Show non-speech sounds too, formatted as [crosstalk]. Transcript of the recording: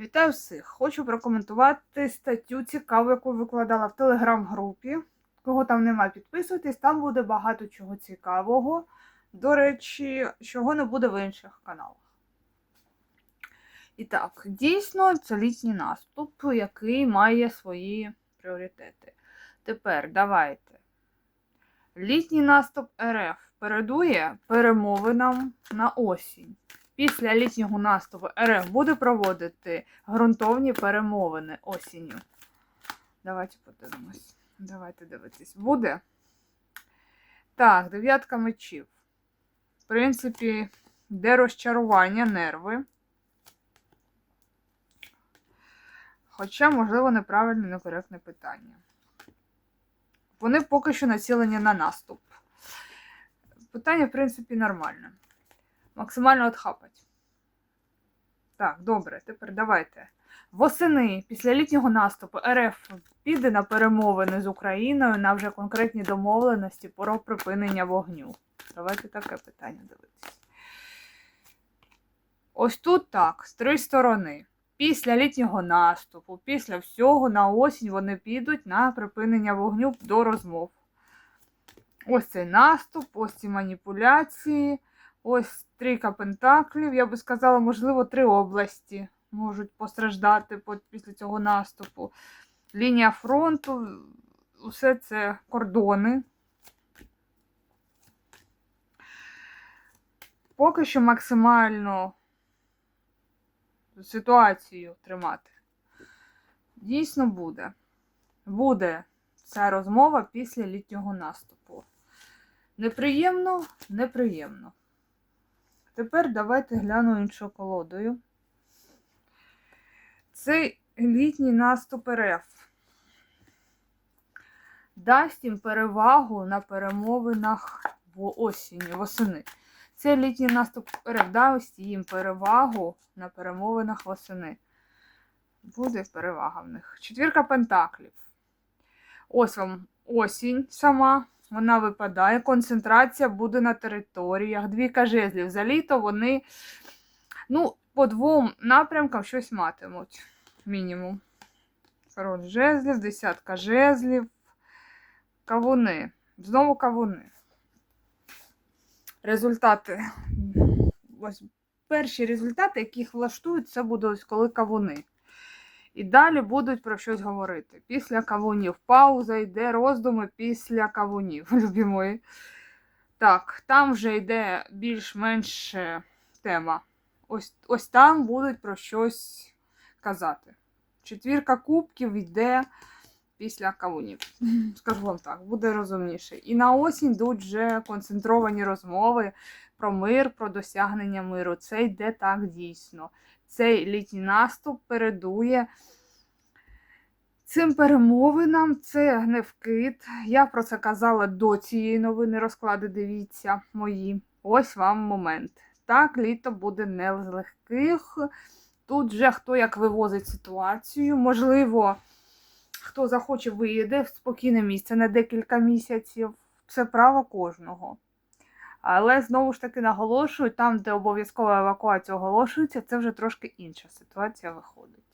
Вітаю всіх! Хочу прокоментувати статтю цікаву, яку викладала в телеграм-групі. Кого там немає, підписуйтесь, там буде багато чого цікавого. До речі, чого не буде в інших каналах. І так, дійсно, це літній наступ, який має свої пріоритети. Тепер давайте. Літній наступ РФ передує перемовинам на осінь. Після літнього наступу РФ буде проводити ґрунтовні перемовини осінню. Давайте подивимось. Давайте дивитись. Буде? Так, дев'ятка мечів. В принципі, де розчарування, нерви. Хоча, можливо, неправильне, некоректне питання. Вони поки що націлені на наступ. Питання, в принципі, нормальне. Максимально отхапать. Так, добре, тепер давайте. Восени, після літнього наступу, РФ піде на перемовини з Україною на вже конкретні домовленості про припинення вогню. Давайте таке питання дивитися. Ось тут так, з три сторони. Після літнього наступу, після всього на осінь вони підуть на припинення вогню до розмов. Ось цей наступ, ось ці маніпуляції, ось трійка пентаклів. Я би сказала, можливо, три області можуть постраждати після цього наступу. Лінія фронту, усе це кордони. Поки що максимально ситуацію тримати. Дійсно буде. Буде ця розмова після літнього наступу. Неприємно, неприємно. Тепер давайте гляну іншою колодою. Цей літній наступ РФ дасть їм перевагу на перемовинах в осінні, восени. Цей літній наступ РФ дасть їм перевагу на перемовинах восени. Буде перевага в них. Четвірка пентаклів. Ось вам осінь сама. Вона випадає. Концентрація буде на територіях. Двійка жезлів. За літо вони ну, по двом напрямкам щось матимуть. Мінімум. Король жезлів, десятка жезлів. Кавуни. Знову кавуни. Результати. Ось перші результати, які їх влаштують, це буде ось коли кавуни. І далі будуть про щось говорити. Після кавунів. Пауза йде роздуми після кавунів, [laughs] любі мої. Так, там вже йде більш-менш е, тема. Ось, ось там будуть про щось казати. Четвірка кубків йде після кавунів. Скажу вам так, буде розумніше. І на осінь йдуть вже концентровані розмови про мир, про досягнення миру. Це йде так дійсно. Цей літній наступ передує цим перемовинам. Це не вкид. Я про це казала до цієї новини. Розклади, дивіться мої. Ось вам момент. Так, літо буде не з легких. Тут вже хто як вивозить ситуацію. Можливо, хто захоче виїде в спокійне місце на декілька місяців. Це право кожного. Але знову ж таки наголошую, там, де обов'язкова евакуація оголошується, це вже трошки інша ситуація виходить.